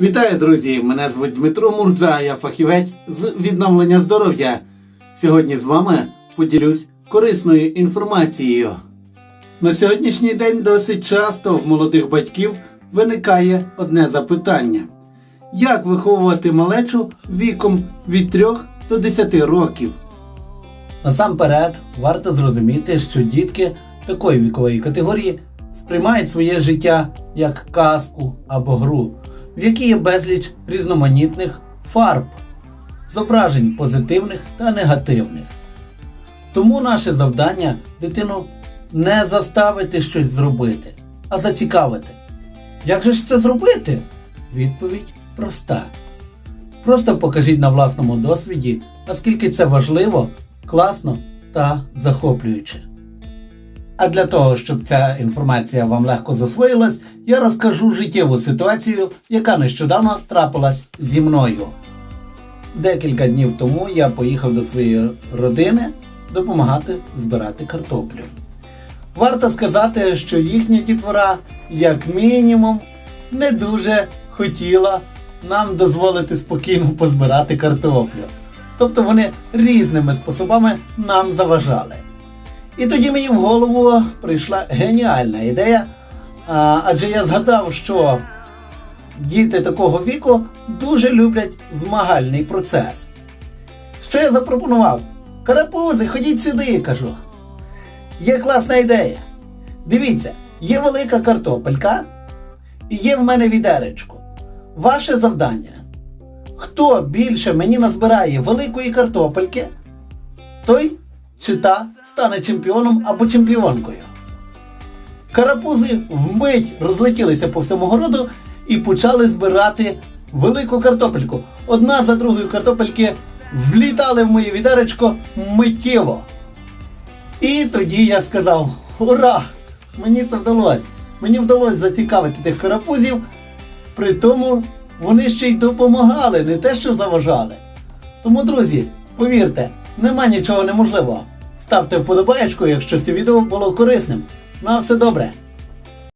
Вітаю, друзі! Мене звуть Дмитро Мурдза, я фахівець з відновлення здоров'я. Сьогодні з вами поділюсь корисною інформацією. На сьогоднішній день досить часто в молодих батьків виникає одне запитання: як виховувати малечу віком від 3 до 10 років? Насамперед, варто зрозуміти, що дітки такої вікової категорії сприймають своє життя як казку або гру, в якій є безліч різноманітних фарб, зображень позитивних та негативних. Тому наше завдання дитину не заставити щось зробити, а зацікавити. Як же ж це зробити? Відповідь проста. Просто покажіть на власному досвіді, наскільки це важливо, класно та захоплююче. А для того, щоб ця інформація вам легко засвоїлась, я розкажу життєву ситуацію, яка нещодавно трапилась зі мною. Декілька днів тому я поїхав до своєї родини допомагати збирати картоплю. Варто сказати, що їхня дітвора, як мінімум, не дуже хотіла нам дозволити спокійно позбирати картоплю. Тобто вони різними способами нам заважали. І тоді мені в голову прийшла геніальна ідея, адже я згадав, що діти такого віку дуже люблять змагальний процес. Що я запропонував? Карапузи, ходіть сюди, кажу. Є класна ідея. Дивіться, є велика картопелька і є в мене відеречко. Ваше завдання. Хто більше мені назбирає великої картопельки, той чи та стане чемпіоном або чемпіонкою. Карапузи вмить розлетілися по всьому городу і почали збирати велику картопельку. Одна за другою картопельки влітали в моє відеречко миттєво. І тоді я сказав: Ура! Мені це вдалося! Мені вдалося зацікавити тих карапузів, при тому вони ще й допомагали, не те, що заважали. Тому, друзі, повірте, нема нічого неможливого. Ставте вподобаєчку, якщо це відео було корисним. На все добре.